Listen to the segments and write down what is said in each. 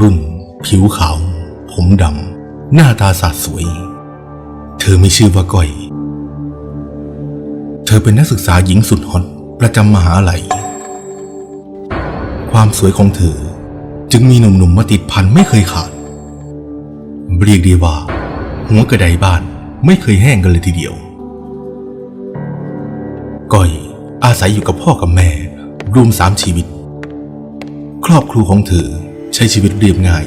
รุ่น ผิวขาว ผมดำ หน้าตาสาดสวย เธอไม่ชื่อว่าก้อย เธอเป็นนักศึกษาหญิงสุดฮอตประจำมหาลัย ความสวยของเธอ จึงมีหนุ่มๆมาติดพันไม่เคยขาด เรียกได้ว่า หัวกระไดบ้านไม่เคยแห้งกันเลยทีเดียว ก้อยอาศัยอยู่กับพ่อกับแม่ รวมสามชีวิต ครอบครัวของเธอ ช้ชีวิตเรียบง่าย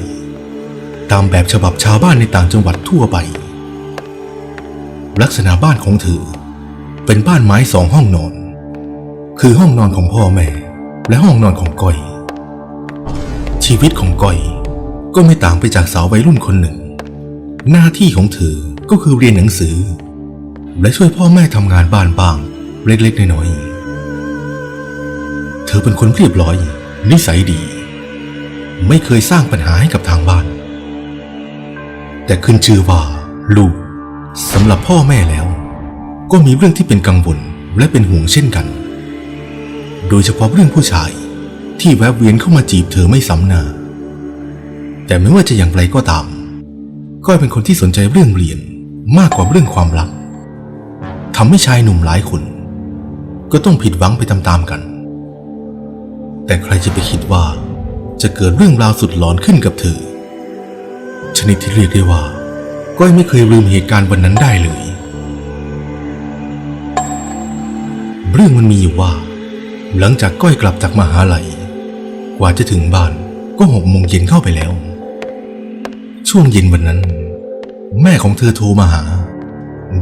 ตามแบบฉบับชาวบ้านในต่างจังหวัดทั่วไป ลักษณะบ้านของเธอ เป็นบ้านไม้สองห้องนอน คือห้องนอนของพ่อแม่ และห้องนอนของก้อย ชีวิตของก้อยก็ไม่ต่างไปจากสาววัยรุ่นคนหนึ่ง หน้าที่ของเธอก็คือเรียนหนังสือ และช่วยพ่อแม่ทำงานบ้านบ้างเล็กๆน้อยๆเธอเป็นคนเรียบร้อย นิสัยดี ไม่เคยสร้างปัญหาให้กับทางบ้าน แต่ขึ้นชื่อว่า ลูกสำหรับพ่อแม่แล้ว ก็มีเรื่องที่เป็นกังวลและเป็นห่วงเช่นกัน โดยเฉพาะเรื่องผู้ชายที่แวบเวียนเข้ามาจีบเธอไม่ซ้ำหน้า แต่ไม่ว่าจะอย่างไรก็ตาม ก้อยเป็นคนที่สนใจเรื่องเรียนมากกว่าเรื่องความรักทำให้ชายหนุ่มหลายคน ก็ต้องผิดหวังไปตามๆกัน แต่ใครจะไปคิดว่า จะเกิดเรื่องราวสุดหลอนขึ้นกับเธอ ชนิดที่เรียกได้ว่า ก้อยไม่เคยลืมเหตุการณ์วันนั้นได้เลย เรื่องมันมีอยู่ว่า หลังจากก้อยกลับจากมหาลัย กว่าจะถึงบ้านก็หกโมงเย็นเข้าไปแล้ว ช่วงเย็นวันนั้น แม่ของเธอโทรมาหา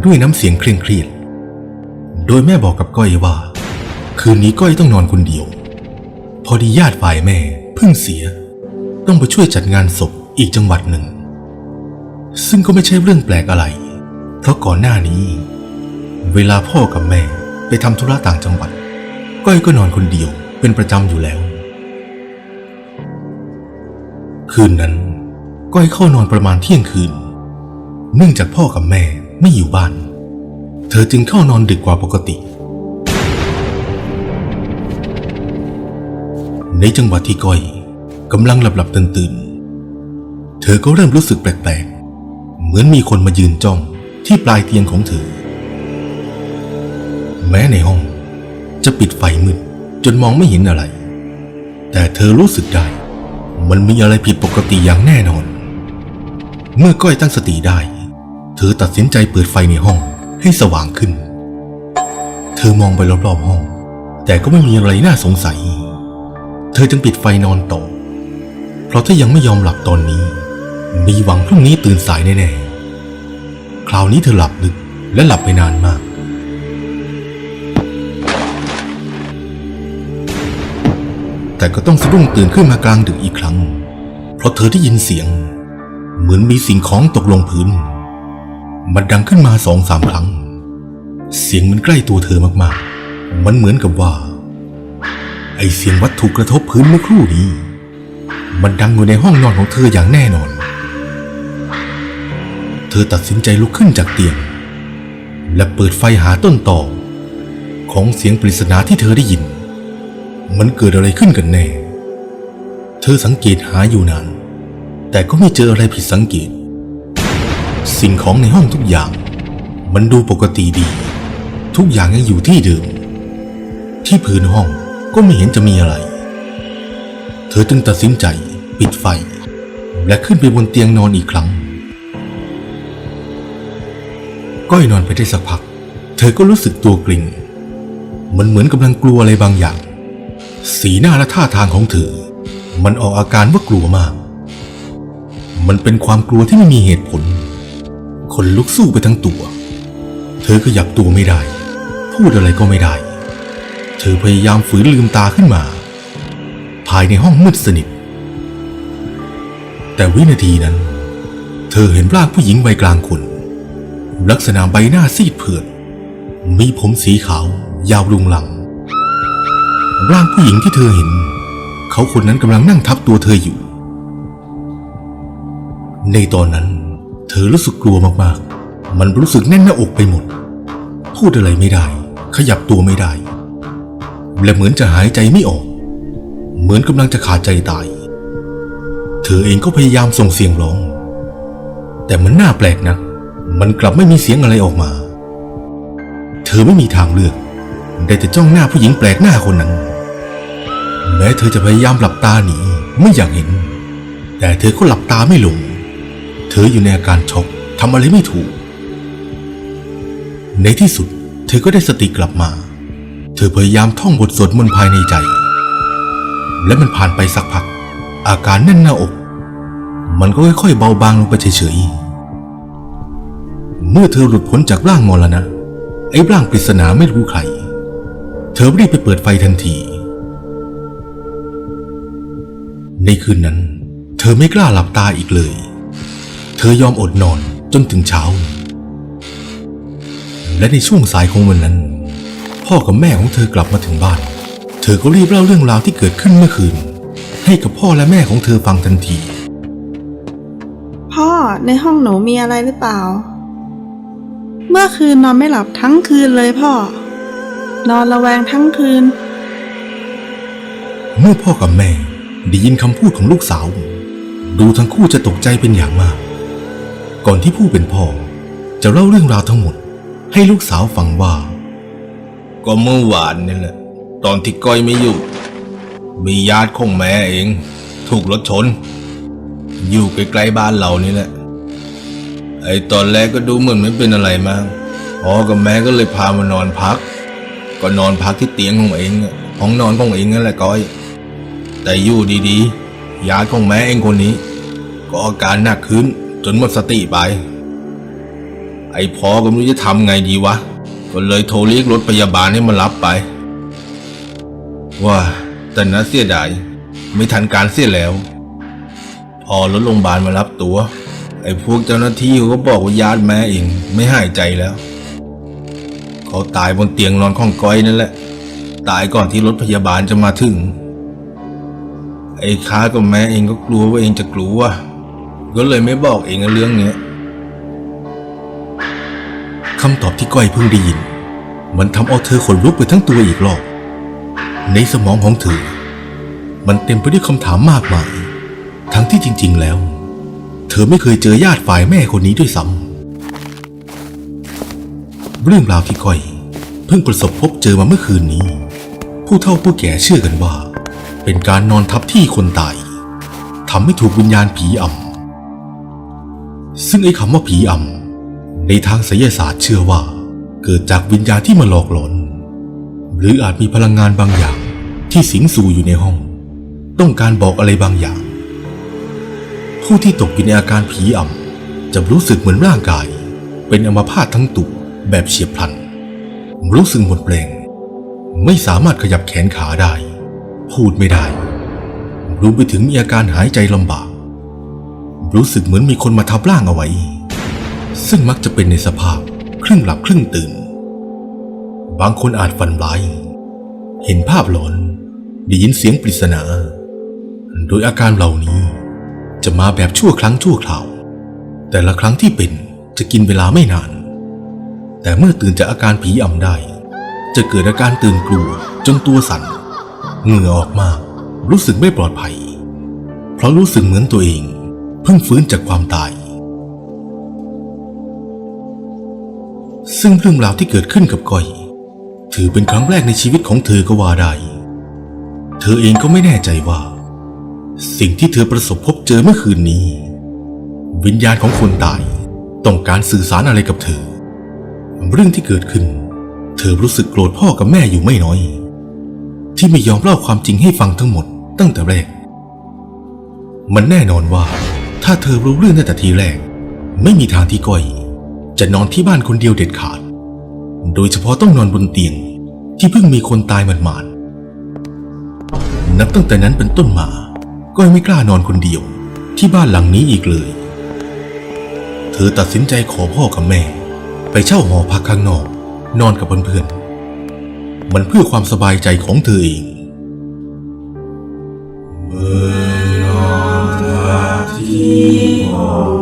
ด้วยน้ำเสียงเคร่งเครียด โดยแม่บอกกับก้อยว่า คืนนี้ก้อยต้องนอนคนเดียว พอดีญาติฝ่ายแม่ พิ่งเสีย ต้องไปช่วยจัดงานศพอีกจังหวัดหนึ่ง ซึ่งก็ไม่ใช่เรื่องแปลกอะไร เพราะก่อนหน้านี้ เวลาพ่อกับแม่ไปทำธุระต่างจังหวัด ก้อยก็นอนคนเดียวเป็นประจำอยู่แล้ว คืนนั้นก้อยเข้านอนประมาณเที่ยงคืน เนื่องจากพ่อกับแม่ไม่อยู่บ้าน เธอจึงเข้านอนดึกกว่าปกติ ในจังหวะที่ก้อยกำลังหลับหลับตื่นตื่นๆเธอก็เริ่มรู้สึกแปลกๆ เหมือนมีคนมายืนจ้องที่ปลายเตียงของเธอ แม้ในห้องจะปิดไฟมืดจนมองไม่เห็นอะไร แต่เธอรู้สึกได้ มันมีอะไรผิดปกติอย่างแน่นอน เมื่อก้อยตั้งสติได้ เธอตัดสินใจเปิดไฟในห้องให้สว่างขึ้น เธอมองไปรอบๆห้อง แต่ก็ไม่มีอะไรน่าสงสัย เธอจึงปิดไฟนอนต่อ เพราะถ้ายังไม่ยอมหลับตอนนี้ มีหวังพรุ่งนี้ตื่นสายแน่ๆ คราวนี้เธอหลับลึกและหลับไปนานมาก แต่ก็ต้องสะดุ้งตื่นขึ้นมากลางดึกอีกครั้ง เพราะเธอได้ยินเสียง เหมือนมีสิ่งของตกลงพื้น มันดังขึ้นมาสองสามครั้ง เสียงมันใกล้ตัวเธอมากๆ มันเหมือนกับว่า อเสียงวัตถุกระทบพื้นเมื่อครู่นี้ มันดังอยู่ในห้องนอนของเธออย่างแน่นอน เธอตัดสินใจลุกขึ้นจากเตียง และเปิดไฟหาต้นต่อ ของเสียงปริศนาที่เธอได้ยิน มันเกิดอะไรขึ้นกันแน่ เธอสังเกตหาอยู่นาน แต่ก็ไม่เจออะไรผิดสังเกต สิ่งของในห้องทุกอย่าง มันดูปกติดี ทุกอย่างยังอยู่ที่เดิม ที่พื้นห้อง ก็ไม่เห็นจะมีอะไร เธอจึงตัดสินใจปิดไฟ และขึ้นไปบนเตียงนอนอีกครั้ง ก้อยนอนไปได้สักพัก เธอก็รู้สึกตัวกริ่งมันเหมือนกำลังกลัวอะไรบางอย่าง สีหน้าและท่าทางของเธอ มันออกอาการว่ากลัวมาก มันเป็นความกลัวที่ไม่มีเหตุผล คนลุกสู้ไปทั้งตัว เธอขยับตัวไม่ได้ พูดอะไรก็ไม่ได้ เธอพยายามฝืนลืมตาขึ้นมา ภายในห้องมืดสนิท แต่วินาทีนั้น เธอเห็นร่างผู้หญิงวัยกลางคน ลักษณะใบหน้าซีดเผือด มีผมสีขาว ยาวลุงลัง ร่างผู้หญิงที่เธอเห็น เขาคนนั้นกำลังนั่งทับตัวเธออยู่ ในตอนนั้น เธอรู้สึกกลัวมากๆ มันรู้สึกแน่นหน้าอกไปหมด พูดอะไรไม่ได้ ขยับตัวไม่ได้ และเหมือนจะหายใจไม่ออก เหมือนกำลังจะขาดใจตาย เธอเองก็พยายามส่งเสียงร้อง แต่มันน่าแปลกนะ มันกลับไม่มีเสียงอะไรออกมา เธอไม่มีทางเลือก ได้แต่จ้องหน้าผู้หญิงแปลกหน้าคนนั้น แม้เธอจะพยายามหลับตาหนีไม่อยากเห็น แต่เธอก็หลับตาไม่ลง เธออยู่ในอาการช็อกทำอะไรไม่ถูก ในที่สุด เธอก็ได้สติกลับมา ธอพยายามท่องบทสวดมนต์ภายในใจ และมันผ่านไปสักพัก อาการแน่นหน้าอก มันก็ค่อยๆเบาบางลงไปเฉยๆ เมื่อเธอหลุดพ้นจากร่างมรณะ ไอ้ร่างปริศนาไม่รู้ใคร เธอรีบไปเปิดไฟทันที ในคืนนั้น เธอไม่กล้าหลับตาอีกเลย เธอยอมอดนอนจนถึงเช้า และในช่วงสายของวันนั้น พ่อกับแม่ของเธอกลับมาถึงบ้าน เธอก็รีบเล่าเรื่องราวที่เกิดขึ้นเมื่อคืน ให้กับพ่อและแม่ของเธอฟังทันที พ่อในห้องหนูมีอะไรหรือเปล่า เมื่อคืนนอนไม่หลับทั้งคืนเลยพ่อ นอนระแวงทั้งคืน เมื่อพ่อกับแม่ได้ยินคำพูดของลูกสาว ดูทั้งคู่จะตกใจเป็นอย่างมาก ก่อนที่ผู้เป็นพ่อ จะเล่าเรื่องราวทั้งหมด ให้ลูกสาวฟังว่า ก็เมื่อวานนี่แหละ ตอนที่ก้อยไม่อยู่ มีญาติของแม่เอง ถูกรถชน อยู่ใกล้ๆบ้านเรานี่แหละ ไอ้ตอนแรกก็ดูเหมือนไม่เป็นอะไรมากพ่อกับแม่ก็เลยพามานอนพัก ก็นอนพักที่เตียงของเองห้องนอนของเองนั่นแหละก้อย แต่อยู่ดีๆญาติของแม่เองคนนี้ ก็อาการหนักขึ้นจนหมดสติไป ไอ้พ่อก็ไม่รู้จะทำไงดีวะ ก็เลยโทรเรียกรถพยาบาลให้มารับไป ว่าแต่น่าเสียดายไม่ทันการเสียแล้ว พอรถโรงพยาบาลมารับตัว ไอ้พวกเจ้าหน้าที่เขาก็บอกว่าญาติแม่เองไม่หายใจแล้ว เขาตายบนเตียงนอนของก้อยนั่นแหละ ตายก่อนที่รถพยาบาลจะมาถึง ไอ้ค้ากับแม่เองก็กลัวว่าเองจะกลัวก็เลยไม่บอกเองเรื่องเนี้ย คำตอบที่ก้อยเพิ่งได้ยิน มันทำเอาเธอขนลุกไปทั้งตัวอีกรอบ ในสมองของเธอ มันเต็มไปด้วยคำถามมากมาย ทั้งที่จริง ๆ แล้ว เธอไม่เคยเจอญาติฝ่ายแม่คนนี้ด้วยซ้ำเรื่องราวที่ก้อย เพิ่งประสบพบเจอมาเมื่อคืนนี้ ผู้เฒ่าผู้แก่เชื่อกันว่า เป็นการนอนทับที่คนตายทำให้ถูกวิญญาณผีอำซึ่งไอ้คำว่าผีอำ ในทางไสยศาสตร์เชื่อว่า เกิดจากวิญญาณที่มาหลอกหลอนหรืออาจมีพลังงานบางอย่างที่สิงสู่อยู่ในห้อง ต้องการบอกอะไรบางอย่าง ผู้ที่ตกอยู่ในอาการผีอำจะรู้สึกเหมือนร่างกาย เป็นอัมพาตทั้งตัวแบบเฉียบพลัน รู้สึกหมดแรงไม่สามารถขยับแขนขาได้ พูดไม่ได้รวมไปถึงมีอาการหายใจลำบาก รู้สึกเหมือนมีคนมาทับร่างเอาไว้ ซึ่งมักจะเป็นในสภาพครึ่งหลับครึ่งตื่น บางคนอาจฝันร้าย เห็นภาพหลอนได้ยินเสียงปริศนา โดยอาการเหล่านี้จะมาแบบชั่วครั้งชั่วคราว แต่ละครั้งที่เป็นจะกินเวลาไม่นาน แต่เมื่อตื่นจากอาการผีอำได้ จะเกิดอาการตื่นกลัวจนตัวสั่นเหงื่อออกมากรู้สึกไม่ปลอดภัย เพราะรู้สึกเหมือนตัวเอง เพิ่งฟื้นจากความตาย ซึ่งเรื่องราวที่เกิดขึ้นกับก้อย ถือเป็นครั้งแรกในชีวิตของเธอก็ว่าได้เธอเองก็ไม่แน่ใจว่า สิ่งที่เธอประสบพบเจอเมื่อคืนนี้ วิญญาณของคนตายต้องการสื่อสารอะไรกับเธอ เรื่องที่เกิดขึ้น เธอรู้สึกโกรธพ่อกับแม่อยู่ไม่น้อย ที่ไม่ยอมเล่าความจริงให้ฟังทั้งหมดตั้งแต่แรก มันแน่นอนว่า ถ้าเธอรู้เรื่องตั้งแต่ทีแรก ไม่มีทางที่ก้อย จะนอนที่บ้านคนเดียวเด็ดขาด โดยเฉพาะต้องนอนบนเตียงที่เพิ่งมีคนตายหมาดๆนับตั้งแต่นั้นเป็นต้นมาก้อยไม่กล้านอนคนเดียวที่บ้านหลังนี้อีกเลย เธอตัดสินใจขอพ่อกับแม่ ไปเช่าหอพักข้างนอก นอนกับเพื่อนๆ มันเพื่อความสบายใจของเธอเองส